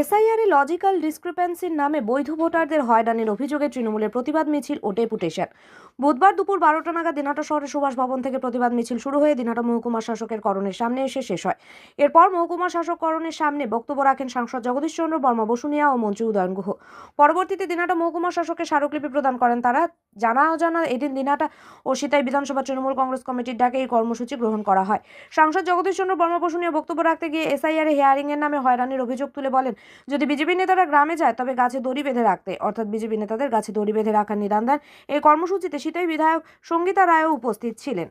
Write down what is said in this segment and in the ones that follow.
এসআইআরে logical ডিসক্রিপেন্সির নামে বৈধ ভোটারদের হয়রানির অভিযোগে তৃণমূলের প্রতিবাদ মিছিল ও ডেপুটেশন। বুধবার দুপুর বারোটা নাগাদ দিনহাটা শহরের সুভাষ ভবন থেকে প্রতিবাদ মিছিল শুরু হয়ে দিনহাটা মহকুমা শাসকের করণের সামনে এসে শেষ হয়। এরপর মহকুমা শাসক করণের সামনে বক্তব্য রাখেন সাংসদ জগদীশ চন্দ্র বর্মা, বসুনিয়া ও মন্ত্রী উদয়ন গুহ। পরবর্তীতে দিনহাটা মহকুমা শাসকের স্মারকলিপি প্রদান করেন তারা। জানা অজানা এদিন দিনহাটা ও সিতাই বিধানসভা তৃণমূল কংগ্রেস কমিটির ডাকে এই কর্মসূচি গ্রহণ করা হয়। সাংসদ জগদীশ চন্দ্র বর্মা, বসুনিয়া বক্তব্য রাখতে গিয়ে এসআইআর হেয়ারিং এর নামে হয়রানির অভিযোগ তুলে বলেন যদি বিজেপি নেতারা গ্রামে যায় তবে গাছে দড়ি বেঁধে রাখতে। অর্থাৎ বিজেপি নেতাদের গাছে দড়ি বেঁধে রাখার নিদান দেন এই কর্মসূচিতে সিতাই বিধায়ক সঙ্গীতা রায়ও উপস্থিত ছিলেন।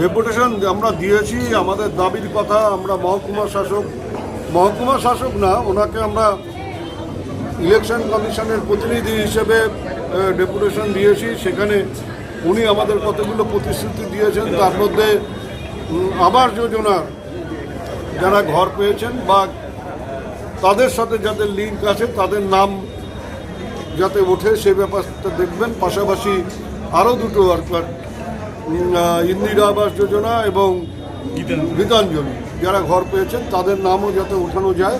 ডেপুটেশন আমরা দিয়েছি আমাদের দাবির কথা আমরা মহকুমা শাসক মহকুমা শাসক না ওনাকে আমরা ইলেকশন কমিশনের প্রতিনিধি হিসেবে ডেপুটেশন দিয়েছি। সেখানে উনি আমাদের কতগুলো প্রতিশ্রুতি দিয়েছেন তার মধ্যে উম, আবাস যোজনার যারা ঘর পেয়েছেন বা তাদের সাথে যাদের লিঙ্ক আছে তাদের নাম যাতে ওঠে সে ব্যাপারটা দেখবেন। পাশাপাশি আরও দুটো কি, ইন্দিরা আবাস যোজনা এবং গীতাঞ্জলি। যারা ঘর পেয়েছেন তাদের নামও যাতে ওঠানো যায়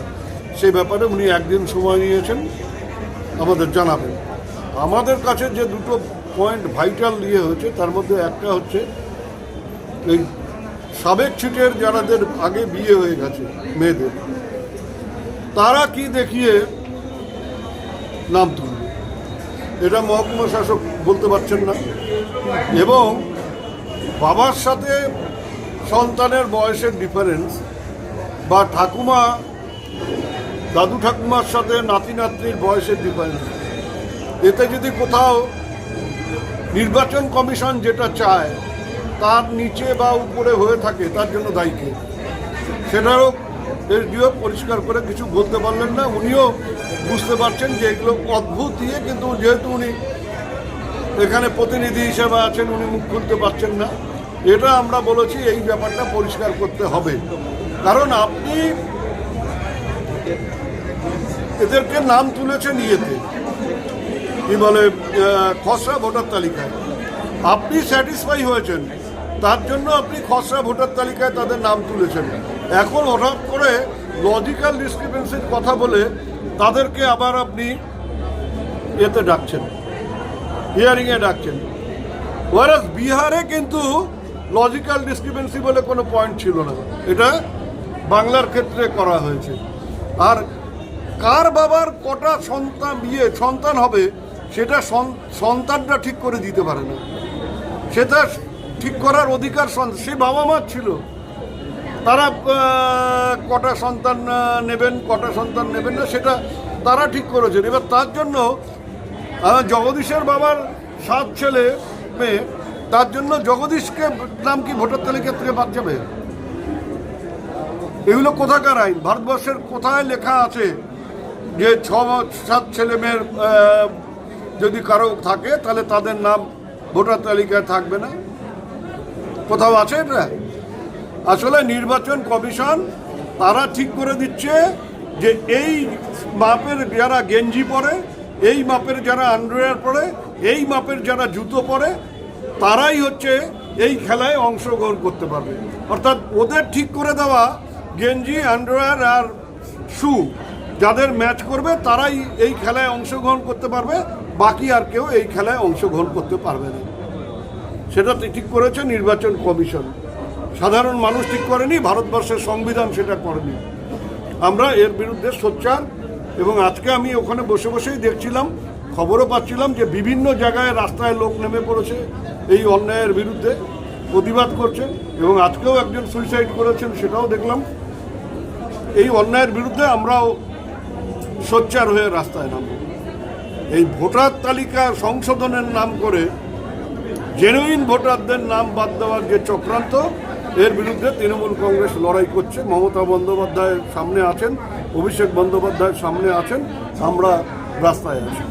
সে ব্যাপারে উনি একদিন সময় নিয়েছেন আমাদের জানাবেন। আমাদের কাছে যে দুটো পয়েন্ট ভাইটাল ইয়ে হয়েছে তার মধ্যে একটা হচ্ছে এই সাবেক ছিটের যারাদের আগে বিয়ে হয়ে গেছে মেয়েদের তারা কি দেখিয়ে নাম তুলবে এটা মহকুমা শাসক বলতে পারছেন না। এবং বাবার সাথে সন্তানের বয়সের ডিফারেন্স বা ঠাকুমা, দাদু ঠাকুমার সাথে নাতি নাতনির বয়সের ডিফারেন্স এতে যদি কোথাও নির্বাচন কমিশন যেটা চায়, তার নিচে বা উপরে হয়ে থাকে, তার জন্য দায়ী সেটারও এসডিও পরিষ্কার করে কিছু বলতে পারলেন না, উনিও বুঝতে পারছেন যে এগুলো অদ্ভুত দিয়ে কিন্তু যেহেতু উনি এখানে প্রতিনিধি হিসেবে আছেন, উনি মুখ খুলতে পারছেন না। এটা আমরা বলেছি, এই ব্যাপারটা পরিষ্কার করতে হবে। কারণ আপনি এদেরকে নাম তুলেছেন ইয়েতে। কি বলে খসড়া ভোটার তালিকায়। আপনি স্যাটিসফাই হয়েছেন, তার জন্য আপনি খসড়া ভোটার তালিকায় তাদের নাম তুলেছেন। এখন হঠাৎ করে লজিক্যাল ডিসক্রিপেন্সির কথা বলে তাদেরকে আবার আপনি এতে ডাকছেন, হিয়ারিংয়ে ডাকছেন। ওয়ারাস বিহারে কিন্তু লজিক্যাল ডিসক্রিপেন্সি বলে কোনো পয়েন্ট ছিল না। এটা বাংলার ক্ষেত্রে করা হয়েছে। আর কার বাবার কটা সন্তান বিয়ে সন্তান হবে, সেটা সন্তানটা ঠিক করে দিতে পারে না। সেটা ঠিক করার অধিকার সে বাবা মার ছিল। তারা কটা সন্তান নেবেন, কটা সন্তান নেবেন না, সেটা তারা ঠিক করেছেন। এবার তার জন্য জগদীশের বাবার সাত ছেলে মেয়ে, তার জন্য জগদীশকে নাম কি ভোটার তালিকা থেকে বাদ যাবে? এগুলো কোথাকার আইন? ভারতবর্ষের কোথায় লেখা আছে যে ছ সাত ছেলে মেয়ের যদি কারও থাকে, তাহলে তাদের নাম ভোটার তালিকায় থাকবে না? কোথাও আছে এটা? আসলে নির্বাচন কমিশন তারা ঠিক করে দিচ্ছে যে এই মাপের যারা গেঞ্জি পরে, এই মাপের যারা আন্ডারওয়্যার পরে, এই মাপের যারা জুতো পরে, তারাই হচ্ছে এই খেলায় অংশগ্রহণ করতে পারবে। অর্থাৎ ওদের ঠিক করে দেওয়া গেঞ্জি, আন্ডারওয়্যার আর শু যাদের ম্যাচ করবে, তারাই এই খেলায় অংশগ্রহণ করতে পারবে, বাকি আর কেউ এই খেলায় অংশগ্রহণ করতে পারবে না। সেটা ঠিক করেছে নির্বাচন কমিশন। সাধারণ মানুষ ঠিক করেনি, ভারতবর্ষের সংবিধান সেটা করেনি। আমরা এর বিরুদ্ধে সোচ্চার এবং আজকে আমি ওখানে বসে বসেই দেখছিলাম, খবরও পাচ্ছিলাম যে বিভিন্ন জায়গায় রাস্তায় লোক নেমে পড়েছে এই অন্যায়ের বিরুদ্ধে, প্রতিবাদ করছে এবং আজকেও একজন সুইসাইড করেছেন সেটাও দেখলাম। এই অন্যায়ের বিরুদ্ধে আমরাও সোচ্চার হয়ে রাস্তায় নামব। এই ভোটার তালিকা সংশোধনের নাম করে জেনুইন ভোটারদের নাম বাদ দেওয়ার যে চক্রান্ত এর বিরুদ্ধে তৃণমূল কংগ্রেস লড়াই করছে। মমতা বন্দ্যোপাধ্যায় সামনে আছেন, অভিষেক বন্দ্যোপাধ্যায়ের সামনে আছেন, আমরা রাস্তায় আছি।